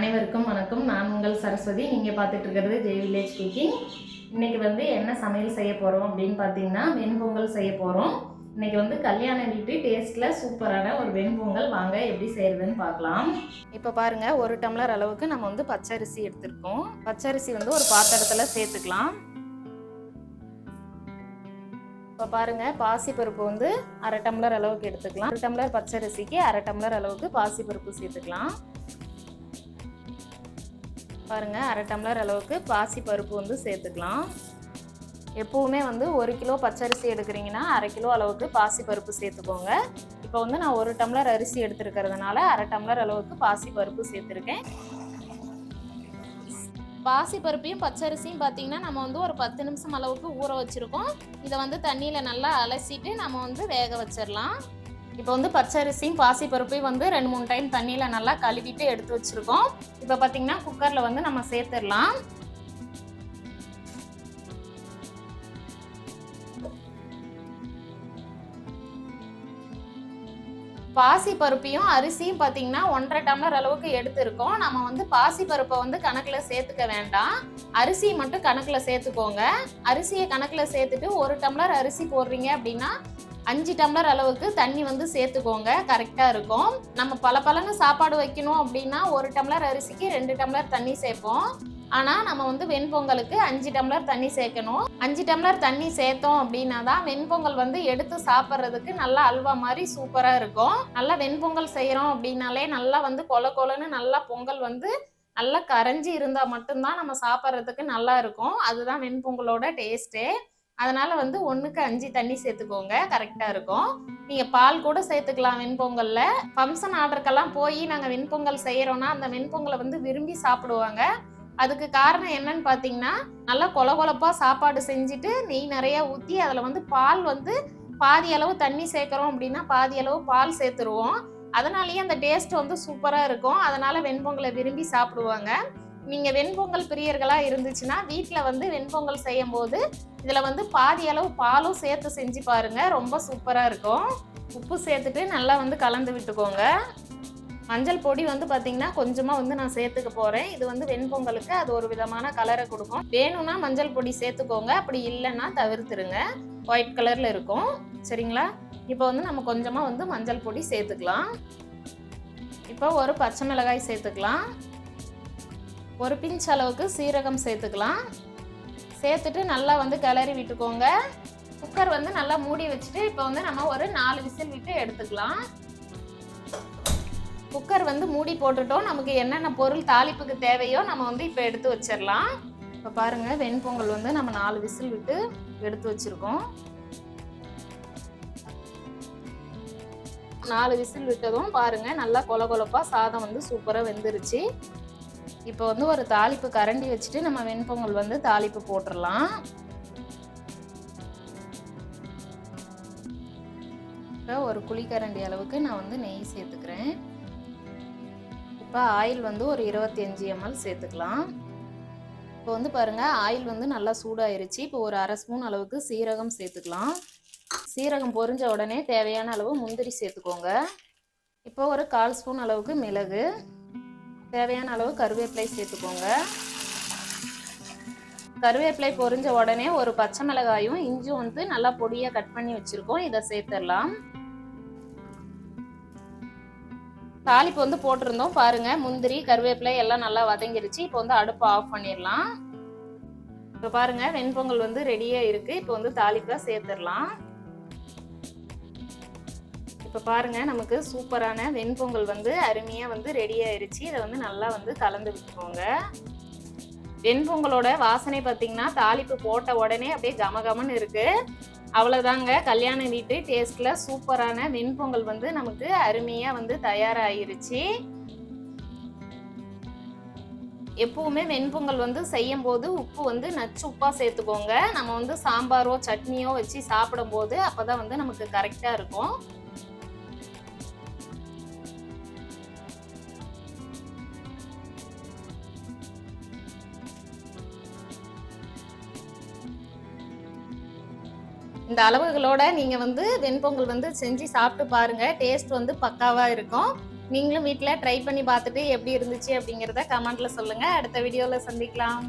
அனைவருக்கும் வணக்கம். நான் உங்கள் சரஸ்வதி. நீங்கள் பார்த்துட்டு இருக்கிறது ஜெய் வில்லேஜ் குக்கிங் இன்றைக்கி வந்து என்ன சமையல் செய்ய போகிறோம் அப்படின்னு பார்த்தீங்கன்னா வெண்பொங்கல் செய்ய போகிறோம் இன்னைக்கு வந்து கல்யாண வீட்டு டேஸ்ட்டில் சூப்பரான ஒரு வெண்பொங்கல். வாங்க எப்படி செய்யறதுன்னு பார்க்கலாம். இப்போ பாருங்கள் ஒரு டம்ளர் அளவுக்கு நம்ம வந்து பச்சரிசி எடுத்திருக்கோம். பச்சரிசி வந்து ஒரு பாத்திரத்தில் சேர்த்துக்கலாம். இப்போ பாருங்க பாசிப்பருப்பு வந்து அரை டம்ளர் அளவுக்கு எடுத்துக்கலாம். ஒரு டம்ளர் பச்சரிசிக்கு அரை டம்ளர் அளவுக்கு பாசிப்பருப்பு சேர்த்துக்கலாம். பாருங்க அரை டம்ளர் அளவுக்கு பாசி பருப்பு வந்து சேர்த்துக்கலாம். எப்போவுமே வந்து ஒரு கிலோ பச்சரிசி எடுக்கிறீங்கன்னா அரை கிலோ அளவுக்கு பாசி பருப்பு சேர்த்துக்கோங்க. இப்போ வந்து நான் ஒரு டம்ளர் அரிசி எடுத்துருக்கிறதுனால அரை டம்ளர் அளவுக்கு பாசி பருப்பு சேர்த்துருக்கேன். பாசி பருப்பையும் பச்சரிசியும் பார்த்தீங்கன்னா நம்ம வந்து ஒரு பத்து நிமிஷம் அளவுக்கு ஊற வச்சுருக்கோம். இதை வந்து தண்ணியில் நல்லா அலசிட்டு நம்ம வந்து வேக வச்சிடலாம் இப்போ வந்து பச்சரிசியும் பாசி பருப்பையும் வந்து ரெண்டு மூணு டைம் தண்ணியில் நல்லா கழுவிட்டு எடுத்து வச்சுருக்கோம். இப்போ பார்த்தீங்கன்னா குக்கரில் வந்து நம்ம சேர்த்துடலாம். பாசி பருப்பையும் அரிசியும் பார்த்தீங்கன்னா ஒன்றரை டம்ளர் அளவுக்கு எடுத்துருக்கோம். நம்ம வந்து பாசி பருப்பை வந்து கணக்கில் சேர்த்துக்க வேண்டாம். அரிசியை மட்டும் கணக்கில் சேர்த்துக்கோங்க. அரிசியை கணக்கில் சேர்த்துட்டு ஒரு டம்ளர் அரிசி போடுறீங்க அப்படின்னா அஞ்சு டம்ளர் அளவுக்கு தண்ணி வந்து சேர்த்துக்கோங்க. கரெக்டாக இருக்கும். நம்ம பல பலன்னு சாப்பாடு வைக்கணும் அப்படின்னா ஒரு டம்ளர் அரிசிக்கு ரெண்டு டம்ளர் தண்ணி சேர்ப்போம். ஆனால் நம்ம வந்து வெண்பொங்கலுக்கு அஞ்சு டம்ளர் தண்ணி சேர்க்கணும். அஞ்சு டம்ளர் தண்ணி சேர்த்தோம் அப்படின்னா தான் வெண்பொங்கல் வந்து எடுத்து சாப்பிட்றதுக்கு நல்லா அல்வா மாதிரி சூப்பராக இருக்கும். நல்லா வெண்பொங்கல் செய்கிறோம் அப்படின்னாலே நல்லா வந்து கொல கொலன்னு நல்லா பொங்கல் வந்து நல்லா கரைஞ்சி இருந்தால் மட்டும்தான் நம்ம சாப்பிட்றதுக்கு நல்லா இருக்கும். அதுதான் வெண்பொங்கலோட டேஸ்ட்டே. அதனால வந்து ஒன்றுக்கு அஞ்சு தண்ணி சேர்த்துக்கோங்க. கரெக்டாக இருக்கும். நீங்கள் பால் கூட சேர்த்துக்கலாம் வெண்பொங்கலில். ஃபங்க்ஷன் ஆர்டருக்கெல்லாம் போய் நாங்கள் வெண்பொங்கல் செய்கிறோன்னா அந்த வெண்பொங்கலை வந்து விரும்பி சாப்பிடுவாங்க. அதுக்கு காரணம் என்னன்னு பார்த்தீங்கன்னா நல்லா கொல கொலப்பாக சாப்பாடு செஞ்சுட்டு நெய் நிறையா ஊற்றி அதில் வந்து பால் வந்து பாதி அளவு தண்ணி சேர்க்குறோம் அப்படின்னா பாதி அளவு பால் சேர்த்துருவோம். அதனாலேயே அந்த டேஸ்ட் வந்து சூப்பராக இருக்கும். அதனால வெண்பொங்கலை விரும்பி சாப்பிடுவாங்க. நீங்கள் வெண்பொங்கல் பிரியர்களாக இருந்துச்சுன்னா வீட்டில் வந்து வெண்பொங்கல் செய்யும் போது இதில் வந்து பாதி அளவு பாலும் சேர்த்து செஞ்சு பாருங்க. ரொம்ப சூப்பராக இருக்கும். உப்பு சேர்த்துட்டு நல்லா வந்து கலந்து விட்டுக்கோங்க. மஞ்சள் பொடி வந்து பார்த்தீங்கன்னா கொஞ்சமாக வந்து நான் சேர்த்துக்க போகிறேன் இது வந்து வெண்பொங்கலுக்கு அது ஒரு விதமான கலரை கொடுக்கும். வேணும்னா மஞ்சள் பொடி சேர்த்துக்கோங்க. அப்படி இல்லைன்னா தவிர்த்துருங்க. ஒயிட் கலரில் இருக்கும். சரிங்களா? இப்போ வந்து நம்ம கொஞ்சமாக வந்து மஞ்சள் பொடி சேர்த்துக்கலாம். இப்போ ஒரு பச்சை மிளகாய் சேர்த்துக்கலாம். ஒரு பிஞ்ச் அளவுக்கு சீரகம் சேர்த்துக்கலாம். சேர்த்துட்டு நல்லா வந்து கிளறி விட்டுக்கோங்க. குக்கர் வந்து நல்லா மூடி வச்சுட்டு இப்போ வந்து நம்ம ஒரு நாலு விசில் விட்டு எடுத்துக்கலாம். குக்கர் வந்து மூடி போட்டுட்டோம். நமக்கு என்னென்ன பொருள் தாளிப்புக்கு தேவையோ நம்ம வந்து இப்போ எடுத்து வச்சிடலாம். இப்போ பாருங்கள் வெண்பொங்கல் வந்து நம்ம நாலு விசில் விட்டு எடுத்து வச்சுருக்கோம். நாலு விசில் விட்டதும் பாருங்கள் நல்லா கொல கொலப்பாக சாதம் வந்து சூப்பராக வெந்துருச்சு. இப்போ வந்து ஒரு தாளிப்பு கரண்டி வச்சுட்டு நம்ம வெண்பொங்கல் வந்து தாளிப்பு போட்டுடலாம் இப்போ ஒரு குழிக்கரண்டி அளவுக்கு நான் வந்து நெய் சேர்த்துக்கிறேன். இப்போ ஆயில் வந்து ஒரு இருபத்தி அஞ்சு எம்எல் சேர்த்துக்கலாம். இப்போ வந்து பாருங்கள் ஆயில் வந்து நல்லா சூடாயிருச்சு. இப்போ ஒரு அரை ஸ்பூன் அளவுக்கு சீரகம் சேர்த்துக்கலாம். சீரகம் பொரிஞ்ச உடனே தேவையான அளவு முந்திரி சேர்த்துக்கோங்க. இப்போ ஒரு கால் ஸ்பூன் அளவுக்கு மிளகு. தேவையான அளவு கருவேப்பிலை சேர்த்துக்கோங்க. கருவேப்பிலை பொரிஞ்ச உடனே ஒரு பச்சை மிளகாயும் இஞ்சும் வந்து நல்லா பொடியாக கட் பண்ணி வச்சுருக்கோம். இதை சேர்த்துடலாம். தாளிப்பு வந்து போட்டிருந்தோம். பாருங்க முந்திரி கருவேப்பிலை எல்லாம் நல்லா வதங்கிருச்சு. இப்போ வந்து அடுப்பு ஆஃப் பண்ணிடலாம். இப்போ பாருங்க வெண்பொங்கல் வந்து ரெடியாக இருக்குது இப்போ வந்து தாளிப்பாக சேர்த்துடலாம். இப்போ பாருங்க நமக்கு சூப்பரான வெண்பொங்கல் வந்து அருமையாக வந்து ரெடி ஆயிடுச்சு இதை வந்து நல்லா வந்து கலந்து விட்டுக்கோங்க. வெண்பொங்கலோட வாசனை பார்த்தீங்கன்னா தாளிப்பு போட்ட உடனே அப்படியே கமகமன்னு இருக்குது அவ்வளோதாங்க கல்யாண வீட்டு டேஸ்ட்டில் சூப்பரான வெண்பொங்கல் வந்து நமக்கு அருமையாக வந்து தயாராகிருச்சு எப்பவுமே வெண்பொங்கல் வந்து செய்யும் போது உப்பு வந்து நச்சு உப்பாக சேர்த்துக்கோங்க. நம்ம வந்து சாம்பாரோ சட்னியோ வச்சு சாப்பிடும்போது அப்போ தான் வந்து நமக்கு கரெக்டாக இருக்கும். இந்த அளவுகளோட நீங்கள் வந்து வெண்பொங்கல் வந்து செஞ்சு சாப்பிட்டு பாருங்கள் டேஸ்ட் வந்து பக்காவாக இருக்கும். நீங்களும் வீட்டில் ட்ரை பண்ணி பார்த்துட்டு எப்படி இருந்துச்சு அப்படிங்கிறத கமெண்ட்டில் சொல்லுங்கள் அடுத்த வீடியோவில் சந்திக்கலாம்.